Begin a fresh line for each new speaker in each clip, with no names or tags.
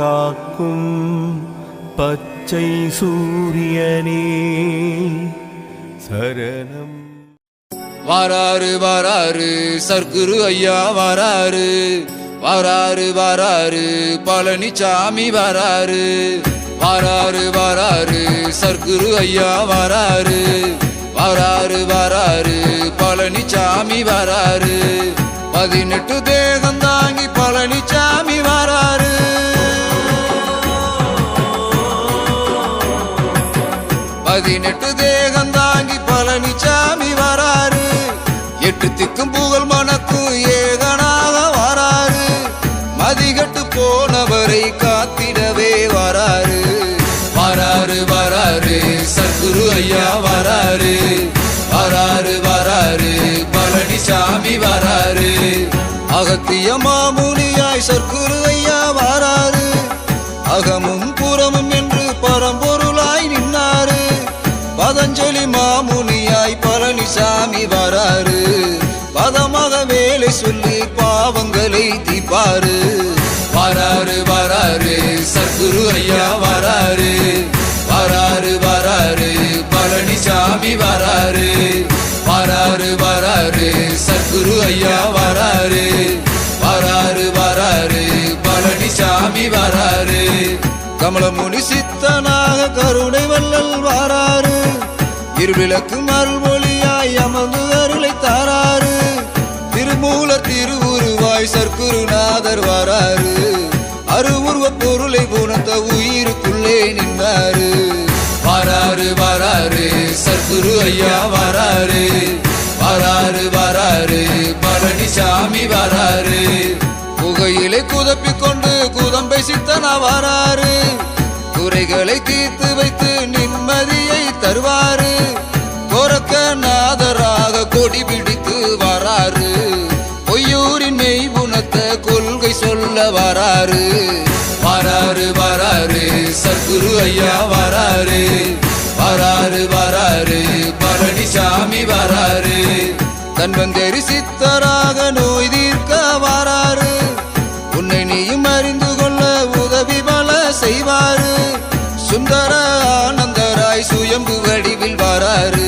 காக்கும் பச்சை சூரியனே. சரணம்.
வாராரு வாராரு சர்க்குரு ஐயா வாராரு வாராரு வாராரு பழனிசாமி வாராரு வாராரு வாராரு சர்க்குரு ஐயா வாராரு வாராரு வாராரு பழனிசாமி வாராரு பதினெட்டு தேகம் பதினெட்டு தேகம் தாங்கி பழனிசாமி வராரு. எட்டு திக்கும் புகழ் மனக்கும் ஏகனாக வராரு. மதிகட்டு போனவரை காத்திடவே வராரு. வராரு வராரு சத்குரு ஐயா வராரு. வராரு வராரு பழனிசாமி வராரு. அகத்திய மாமு சாமி வராரு. பதமாக வேலை சொல்லி பாவங்களை தீப்பாரு வராரு வராரு சத்குரு ஐயா வராரு. வராரு வராரு பழனிசாமி வராரு. வராரு வராரு சத்குரு ஐயா வராரு. வராரு வராரு பழனிசாமி வராரு. கமலமுனி சித்தனாக கருணை வல்லல் வாராரு. இருவிளக்கு மறுமொழியாய் அமர்ந்து அருளை தாராரு திருமூலர் திருவுருவாய் சர்க்குருநாதர் வராரு அருவுருவ பொருளை உணர்ந்த உயிருக்குள்ளே நின்றாரு வராரு வராரு சர்க்குரு ஐயா வராரு வராரு வராரு பழனிசாமி வராரு புகையிலை குதப்பிக் கொண்டு குதம்பை சித்தனா வராரு குறைகளை தீர்த்து நாதராக கொடி பிடித்து வராரு பொய்யூரின் மெய் குணத்த கொள்கை சொல்ல வராரு வராரு வராரு சத்குரு ஐயா வராரு வராரு வராரு பழனிசாமி வராரு தன்வந்தேரி சித்தராக நோய் தீர்க்க வராரு உன்னை நீயும் அறிந்து கொள்ள உதவி பல செய்வாரு சுந்தர ஆனந்தராய் சுயம்பு வடிவில் வராரு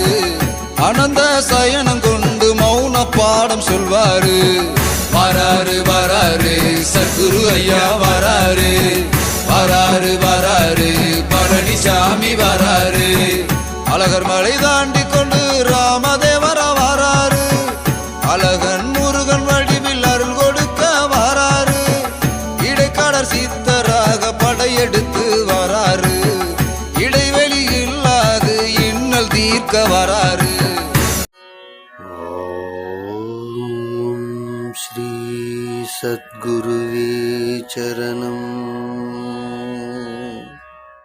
ஆனந்த சயனம் கொண்டு மௌன பாடம் சொல்வாரு. வராரு வராரு சத்குரு ஐயா வராரு. வராரு வராரு பழனிசாமி வராரு. அழகர் மலை தாண்டி கொண்டு ராமதேவரா வராரு. அழகன் முருகன் வடிவில் அருள் கொடுக்க வராரு. இடைக்காடர் சித்தராக படையெடுத்து வராரு. இடைவெளி இல்லாது இன்னல் தீர்க்க வராரு.
ॐ श्री सद्गुरुवे चरणम्